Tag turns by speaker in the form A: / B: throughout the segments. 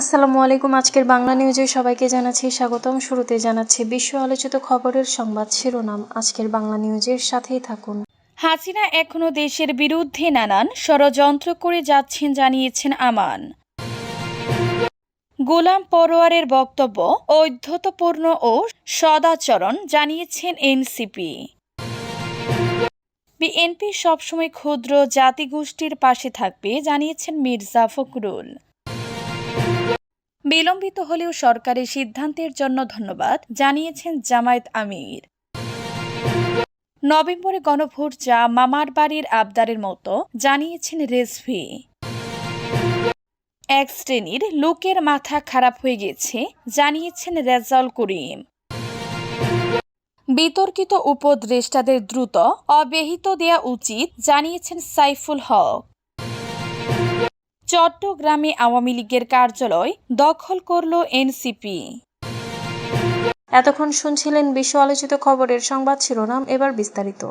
A: আসসালামু আলাইকুম, আজকের বাংলা নিউজে সবাইকে জানাচ্ছি স্বাগতম। শুরুতে জানাচ্ছি বিশ্ব আলোচিত খবরের সংবাদ শিরোনাম। আজকের বাংলা নিউজের সাথেই থাকুন।
B: হাসিনা এখনও দেশের বিরুদ্ধে নানান ষড়যন্ত্র করে যাচ্ছেন জানিয়েছেন আমান। গোলাম পরোয়ারের বক্তব্য ঔদ্ধত্যপূর্ণ ও সদাচরণ জানিয়েছেন এনসিপি। বিএনপি সবসময় ক্ষুদ্র জাতিগোষ্ঠীর পাশে থাকবে, জানিয়েছেন মির্জা ফখরুল। বিলম্বিত হলেও সরকারের সিদ্ধান্তের জন্য ধন্যবাদ, জানিয়েছেন জামায়াত আমির। নভেম্বরে গণভোট যা মামার বাড়ির আবদারের মতো, জানিয়েছেন রেজভি। এক শ্রেণির লোকের মাথা খারাপ হয়ে গেছে, জানিয়েছেন রেজাউল করিম। বিতর্কিত উপদেষ্টাদের দ্রুত অব্যাহত দেয়া উচিত, জানিয়েছেন সাইফুল হক। চট্টগ্রামে আওয়ামী লীগের কার্যালয় দখল করল এনসিপি।
A: এতক্ষণ শুনছিলেন বিশ্ব আলোচিত খবরের সংবাদ শিরোনাম, এবার বিস্তারিত।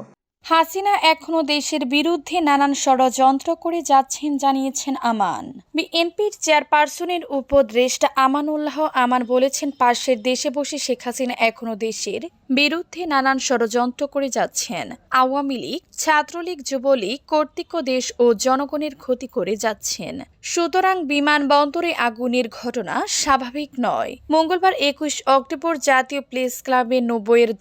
B: হাসিনা এখনও দেশের বিরুদ্ধে নানান ষড়যন্ত্র করে যাচ্ছেন, জানিয়েছেন আমান। বিএনপির চেয়ারপারসনের উপদেষ্টা আমানুল্লাহ আমান বলেছেন, পাশের দেশে বসে শেখ হাসিনা এখনও দেশের বিরুদ্ধে নানান ষড়যন্ত্র করে যাচ্ছেন। আওয়ামী লীগ, ছাত্রলীগ, যুবলীগ, কর্তৃক দেশ ও জনগণের ক্ষতি করে যাচ্ছেন। সুতরাং বিমানবন্দরে আগুনের ঘটনা স্বাভাবিক নয়। মঙ্গলবার একুশ অক্টোবর জাতীয় প্লেস ক্লাবে নব্বইয়ের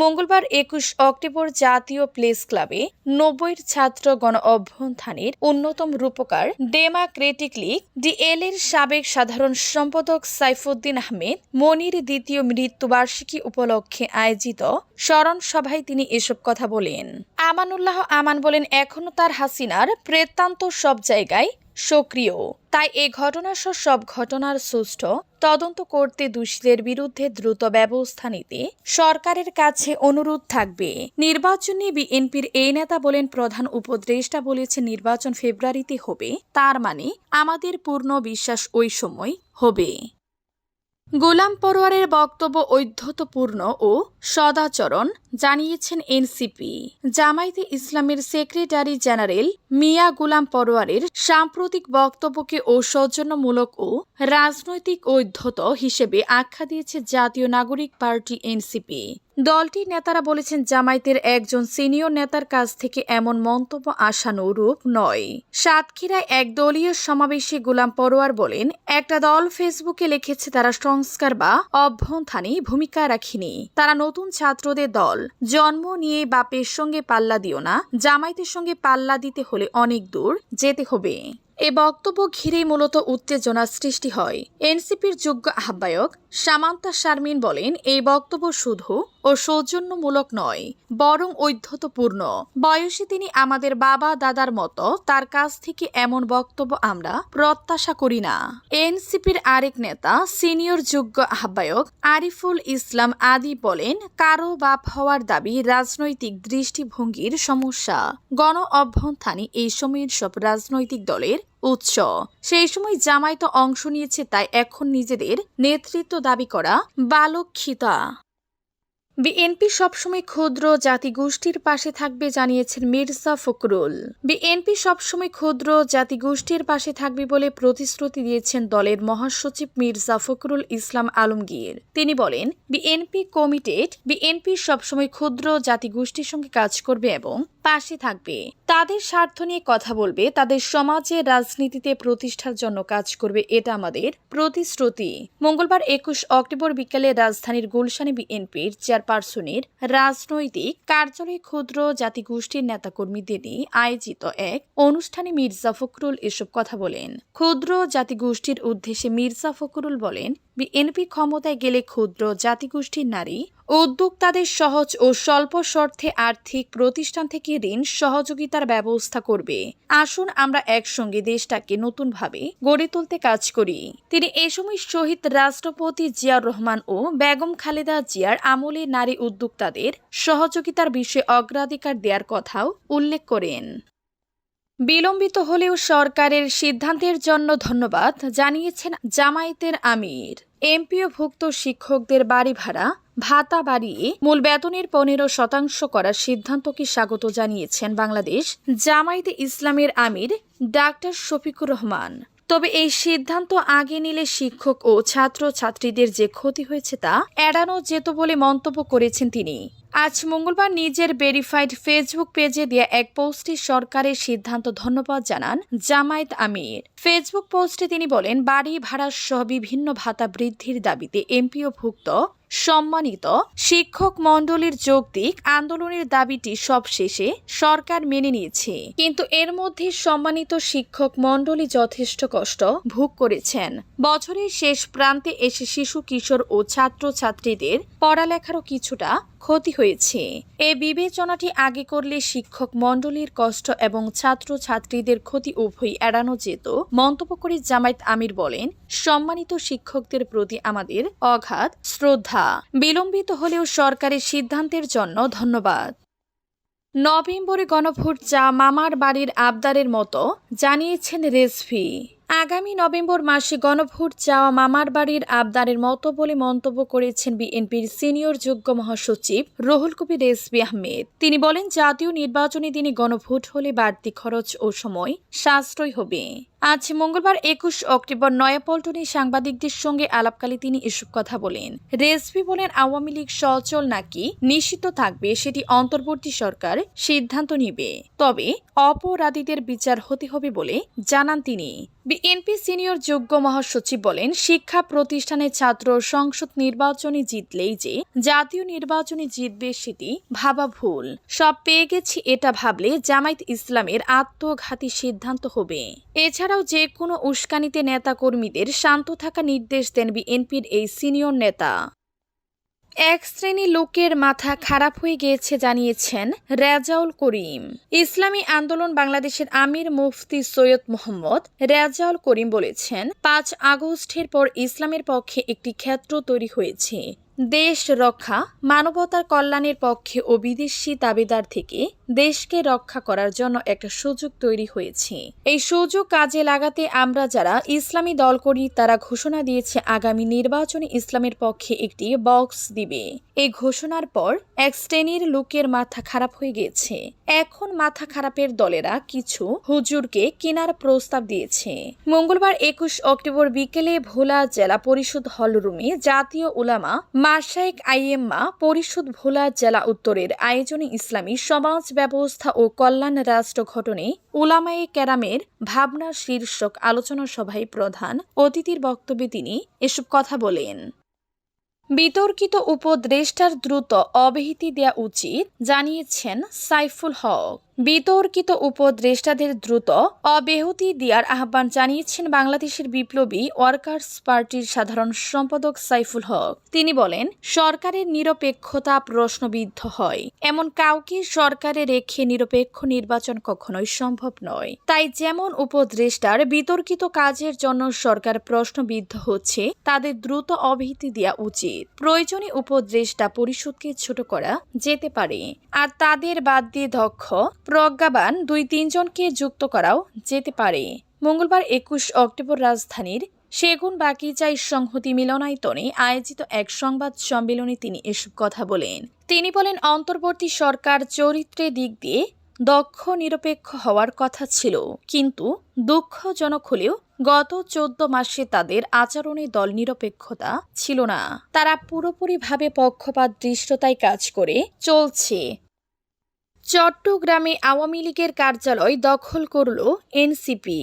B: মঙ্গলবার একুশ অক্টোবর জাতীয় প্লেস ক্লাবে নব্বইয়ের ছাত্র গণ অভ্যুত্থানের অন্যতম রূপকার ডেমাক্রেটিক লীগ ডিএল এর সাবেক সাধারণ সম্পাদক সাইফুদ্দিন আহমেদ, মনির দ্বিতীয় মৃত্যুবার্ষিকী উপলক্ষে আয়োজিত স্মরণ সভায় তিনি এসব কথা বলেন। আমানুল্লাহ আমান বলেন এখনও তার হাসিনার প্রেতান্ত সব জায়গায় সক্রিয়। তাই এ ঘটনাসহ সব ঘটনার সুষ্ঠু তদন্ত করতে দোষীদের বিরুদ্ধে দ্রুত ব্যবস্থা নিতে সরকারের কাছে অনুরোধ থাকবে। নির্বাচন নিয়ে বিএনপির এই নেতা বলেন, প্রধান উপদেষ্টা বলেছে নির্বাচন ফেব্রুয়ারিতে হবে। তার মানে আমাদের পূর্ণ বিশ্বাস ওই সময় হবে। গোলাম পরোয়ারের বক্তব্য ঐধ্যতপূর্ণ ও সদাচরণ জানিয়েছেন এনসিপি। জামায়াতে ইসলামের সেক্রেটারি জেনারেল মিয়া গোলাম পরোয়ারের সাম্প্রতিক বক্তব্যকে ও সৌজন্যমূলক ও রাজনৈতিক ঐধ্যত হিসেবে আখ্যা দিয়েছে জাতীয় নাগরিক পার্টি এনসিপি। দলটির নেতারা বলেছেন জামায়াতের একজন সিনিয়র নেতার কাছ থেকে এমন মন্তব্য আশানুরূপ নয়। সাতক্ষীরায় এক দলীয় সমাবেশে গোলাম পরোয়ার বলেন, একটা দল ফেসবুকে লিখেছে তারা সংস্কার বা অভ্যন্থানে ভূমিকা রাখিনি। তারা নতুন ছাত্রদের দল। জন্ম নিয়ে বাপের সঙ্গে পাল্লা দিও না। জামায়াতের সঙ্গে পাল্লা দিতে হলে অনেক দূর যেতে হবে। এ বক্তব্য ঘিরেই মূলত উত্তেজনা সৃষ্টি হয়। এনসিপির যোগ্য আহ্বায়ক সামান্তা শারমিন বলেন, এই বক্তব্য শুধু ও সৌজন্যমূলক নয়, বরং ঐধ্যতপূর্ণ। বয়সে তিনি আমাদের বাবা দাদার মতো, তার কাছ থেকে এমন বক্তব্য আমরা প্রত্যাশা করি না। এনসিপির আরেক নেতা, সিনিয়র যোগ্য আহ্বায়ক আরিফুল ইসলাম আদি বলেন, কারও বাপ হওয়ার দাবি রাজনৈতিক দৃষ্টিভঙ্গির সমস্যা। গণ অভ্যন্থানে এই সময়ের সব রাজনৈতিক দলের উৎস। সেই সময় জামাই তো অংশ নিয়েছে তাই এখন নিজেদের নেতৃত্ব দাবি করা বালক্ষিতা বিএনপি সবসময় ক্ষুদ্র জাতিগোষ্ঠীর পাশে থাকবে, জানিয়েছেন মির্জা ফখরুল। বিএনপি সবসময় ক্ষুদ্র জাতিগোষ্ঠীর পাশে থাকবে বলে প্রতিশ্রুতি দিয়েছেন দলের মহাসচিব মির্জা ফখরুল ইসলাম আলমগীর। তিনি বলেন, বিএনপি কমিটেড, বিএনপি সবসময় ক্ষুদ্র জাতিগোষ্ঠীর সঙ্গে কাজ করবে এবং পাশে থাকবে। তাদের স্বার্থ নিয়ে কথা বলবে, তাদের সমাজে রাজনীতিতে প্রতিষ্ঠার জন্য কাজ করবে, এটা আমাদের প্রতিশ্রুতি। মঙ্গলবার একুশ অক্টোবর বিকেলে রাজধানীর গুলশানে বিএনপির চেয়ারপারসনের রাজনৈতিক কার্যালয়ে ক্ষুদ্র জাতিগোষ্ঠীর নেতাকর্মীদের নিয়ে আয়োজিত এক অনুষ্ঠানে মির্জা ফখরুল এসব কথা বলেন। ক্ষুদ্র জাতিগোষ্ঠীর উদ্দেশ্যে মির্জা ফখরুল বলেন বিএনপি ক্ষমতায় গেলে ক্ষুদ্র জাতিগোষ্ঠীর নারী উদ্যোক্তাদের সহজ ও স্বল্প শর্তে আর্থিক প্রতিষ্ঠান থেকে ঋণ সহযোগিতার ব্যবস্থা করবে। আসুন আমরা একসঙ্গে দেশটাকে নতুনভাবে গড়ে তুলতে কাজ করি। তিনি এ সময় শহীদ রাষ্ট্রপতি জিয়াউর রহমান ও বেগম খালেদা জিয়ার আমলে নারী উদ্যোক্তাদের সহযোগিতার বিষয়ে অগ্রাধিকার দেওয়ার কথাও উল্লেখ করেন। বিলম্বিত হলেও সরকারের সিদ্ধান্তের জন্য ধন্যবাদ, জানিয়েছেন জামায়াতের আমির। এমপিওভুক্ত শিক্ষকদের বাড়ি ভাড়া, ভাতা বাড়িয়ে মূল বেতনের পনেরো শতাংশ করার সিদ্ধান্তকে স্বাগত জানিয়েছেন বাংলাদেশ জামায়াতে ইসলামের আমির ডাক্তার শফিকুর রহমান। তবে এই সিদ্ধান্ত আগে নিলে শিক্ষক ও ছাত্র ছাত্রীদের যে ক্ষতি হয়েছে তা এড়ানো যেত বলে মন্তব্য করেছেন তিনি। আজ মঙ্গলবার নিজের ভেরিফাইড ফেসবুক পেজে দেয়া এক পোস্টে সরকারের সিদ্ধান্ত ধন্যবাদ জানান জামায়াত আমির। ফেসবুক পোস্টে তিনি বলেন, বাড়ি ভাড়া সহ বিভিন্ন ভাতা বৃদ্ধির দাবিতে এমপিও ভুক্ত সম্মানিত শিক্ষক মণ্ডলীর যৌক্তিক আন্দোলনের দাবিটি সবশেষে সরকার মেনে নিয়েছে। কিন্তু এর মধ্যে সম্মানিত শিক্ষক মণ্ডলী যথেষ্ট কষ্ট ভোগ করেছেন। বছরের শেষ প্রান্তে এসে শিশু, কিশোর ও ছাত্র ছাত্রীদের পড়ালেখারও কিছুটা ক্ষতি হয়েছে। এ বিবেচনাটি আগে করলে শিক্ষক মণ্ডলীর কষ্ট এবং ছাত্র ছাত্রীদের ক্ষতি উভয়ই এড়ানো যেত। মন্তব্য করে জামায়াত আমির বলেন, সম্মানিত শিক্ষকদের প্রতি আমাদের অগাধ শ্রদ্ধা। বিলম্বিত হলেও সরকারের সিদ্ধান্তের জন্য ধন্যবাদ। নভেম্বরে গণভোট যা মামার বাড়ির আবদারের মতো, জানিয়েছেন রেজভি। আগামী নভেম্বর মাসে গণভোট চাওয়া মামার বাড়ির আবদারের মতো বলে মন্তব্য করেছেন বিএনপির সিনিয়র যোগ্য মহাসচিব রহুল কবির রেজভি আহমেদ। তিনি বলেন, জাতীয় নির্বাচনী দিনে গণভোট হলে বাড়তি খরচ ও সময় সাশ্রয় হবে। আজ মঙ্গলবার একুশ অক্টোবর নয়াপল্টনে সাংবাদিকদের সঙ্গে আলাপকালে তিনি এসব কথা বলেন। রেজভি বলেন, আওয়ামী লীগ সচল নাকি নিষিদ্ধ থাকবে সেটি অন্তর্বর্তী সরকার সিদ্ধান্ত নিবে। তবে অপরাধীদের বিচার হতে হবে বলে জানান তিনি। বিএনপি সিনিয়র যোগ্য মহাসচিব বলেন, শিক্ষা প্রতিষ্ঠানে ছাত্র সংসদ নির্বাচনে জিতলেই যে জাতীয় নির্বাচনে জিতবে সেটি ভাবা ভুল। সব পেয়ে গেছি এটা ভাবলে জামায়াত ইসলামের আত্মঘাতী সিদ্ধান্ত হবে। এছাড়াও যে কোনো উস্কানিতে নেতাকর্মীদের শান্ত থাকা নির্দেশ দেন বিএনপির এই সিনিয়র নেতা। এক শ্রেণি লোকের মাথা খারাপ হয়ে গিয়েছে, জানিয়েছেন রেজাউল করিম। ইসলামী আন্দোলন বাংলাদেশের আমির মুফতি সৈয়দ মোহাম্মদ রেজাউল করিম বলেছেন, পাঁচ আগস্টের পর ইসলামের পক্ষে একটি ক্ষেত্র তৈরি হয়েছে। দেশ রক্ষা, মানবতার কল্যাণের পক্ষে ও বিদেশি দাবিদার থেকে দেশকে রক্ষা করার জন্য একটা সুযোগ তৈরি হয়েছে। এই সুযোগ কাজে লাগাতে আমরা যারা ইসলামী দল করি, তারা ঘোষণা দিয়েছে আগামী নির্বাচনে ইসলামের পক্ষে একটি বক্স দিবে। এই ঘোষণার পর এক শ্রেণির লোকের মাথা খারাপ হয়ে গেছে। এখন মাথা খারাপের দলেরা কিছু হুজুরকে কেনার প্রস্তাব দিয়েছে। মঙ্গলবার একুশ অক্টোবর বিকেলে ভোলা জেলা পরিষদ হল রুমে জাতীয় উলামা মাসাইক আইএম্মা পরিষদ ভোলা জেলা উত্তরের আয়োজনে ইসলামী সমাজ ব্যবস্থা ও কল্যাণ রাষ্ট্র গঠনে উলামায়ে ক্যারামের ভাবনা শীর্ষক আলোচনা সভায় প্রধান অতিথির বক্তব্যে তিনি এসব কথা বলেন। বিতর্কিত উপদেষ্টার দ্রুত অবহিতি দেয়া উচিত, জানিয়েছেন সাইফুল হক। বিতর্কিত উপদেষ্টাদের দ্রুত অব্যাহতি দেওয়ার আহ্বান জানিয়েছেন বাংলাদেশের বিপ্লবী ওয়ার্কার্স পার্টির সাধারণ সম্পাদক সাইফুল হক। তিনি বলেন, সরকারের নিরপেক্ষতা প্রশ্নবিদ্ধ হয়। এমন কাউকে সরকারে রেখে নিরপেক্ষ নির্বাচন কখনোই সম্ভব নয়। তাই যেমন উপদেষ্টার বিতর্কিত কাজের জন্য সরকার প্রশ্নবিদ্ধ হচ্ছে, তাদের দ্রুত অব্যাহতি দেওয়া উচিত। প্রয়োজনে উপদেষ্টা পরিষদকে ছোট করা যেতে পারে। আর তাদের বাদ দিয়ে দক্ষ প্রজ্ঞাবান দুই তিনজনকে যুক্ত করাও যেতে পারে। মঙ্গলবার একুশ অক্টোবর রাজধানীর সেগুন বাকিচাই সংহতি মিলনায়তনে আয়োজিত এক সংবাদ সম্মেলনে তিনি এসব কথা বলেন। তিনি বলেন, অন্তর্বর্তী সরকার চরিত্রের দিক দিয়ে দক্ষ, নিরপেক্ষ হওয়ার কথা ছিল, কিন্তু দুঃখজনক হলেও গত চোদ্দ মাসে তাদের আচরণে দল নিরপেক্ষতা ছিল না। তারা পুরোপুরিভাবে পক্ষপাত দৃষ্টতায় কাজ করে চলছে। চট্টগ্রামে আওয়ামী লীগের কার্যালয় দখল করল এনসিপি।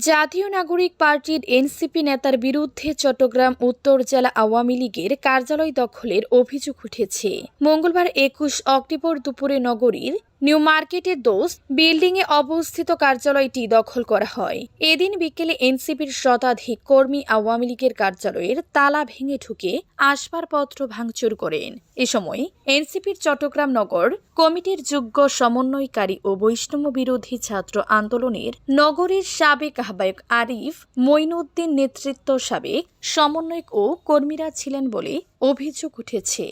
B: জাতীয় নাগরিক পার্টির এনসিপি নেতার বিরুদ্ধে চট্টগ্রাম উত্তর জেলা আওয়ামী লীগের কার্যালয় দখলের অভিযোগ উঠেছে। মঙ্গলবার একুশ অক্টোবর দুপুরে নগরীর নিউ মার্কেটের দোস্ত বিল্ডিংয়ে অবস্থিত কার্যালয়টি দখল করা হয়। এদিন বিকেলে এনসিপির শতাধিক কর্মী আওয়ামী লীগের কার্যালয়ের তালা ভেঙে ঢুকে আসবাবপত্র ভাঙচুর করেন। এ সময় এনসিপির চট্টগ্রাম নগর কমিটির যোগ্য সমন্বয়কারী ও বৈষ্ণব বিরোধী ছাত্র আন্দোলনের নগরীর সাবেক আহ্বায়ক আরিফ মঈনুদ্দিন নেতৃত্ব সাবেক সমন্বয়ক ও কর্মীরা ছিলেন বলে অভিযোগ উঠেছে।